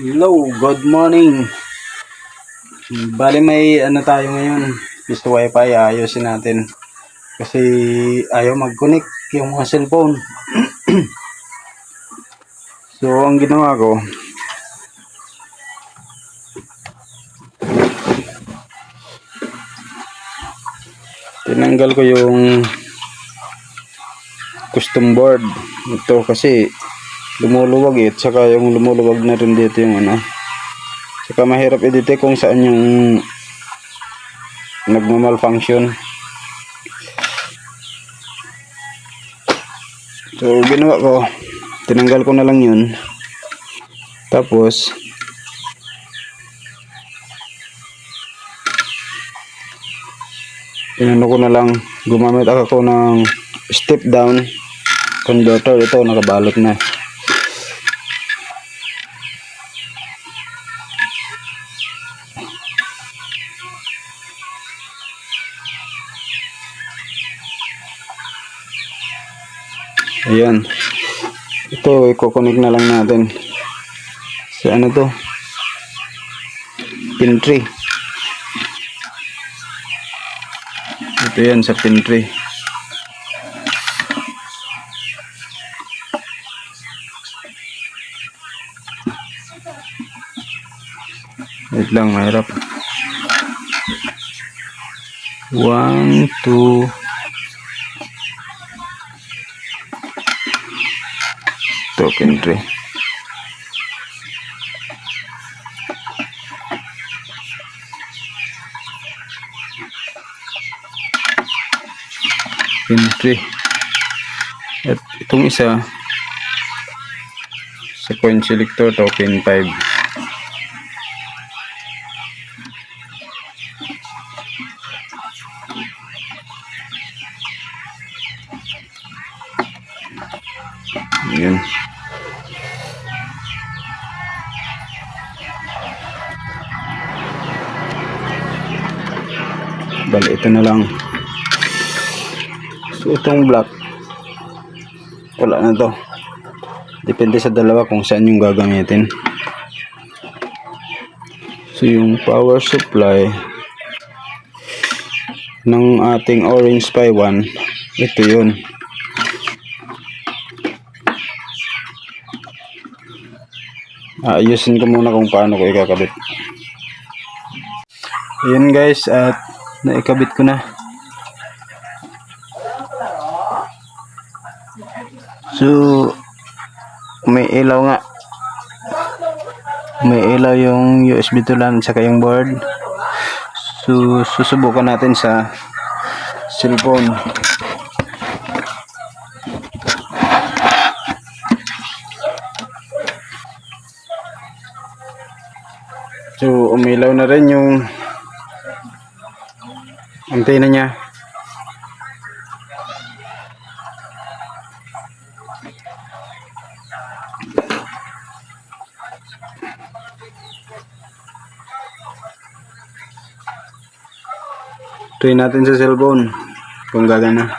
Hello, good morning. Bali may ano tayo ngayon, piso wifi, ayusin natin. Kasi ayaw mag-connect yung mga cellphone. so, ang ginawa ko, tinanggal ko yung custom board. Ito kasi lumuluwag eh. At saka yung lumuluwag na rin dito yung ano. Saka mahirap edit kung saan yung nagmamalfunction. So, ginawa ko, tinanggal ko na lang yun. Tapos, inano ko na lang, gumamit ako ng step down converter. Ito, nakabalot na. ayan. Ito i-coconnect na lang natin. Sa ano to? Pin 3 ito yan sa pin 3 wait lang mahirap. 1 2 stock entry entry at itong isa sa selector token 5 Yun. Bali, ito na lang. So, itong black, wala na to. Depende sa dalawa kung saan yung gagamitin. So, yung power supply ng ating Orange Pi 1, ito yun. Ayusin ko muna kung paano ko ikakabit. Ayan guys, at naikabit ko na. So, may ilaw nga. May ilaw yung USB to LAN saka yung board. So, susubukan natin sa cellphone. So, umilaw na rin yung antena niya. Try natin sa cellphone kung gagana.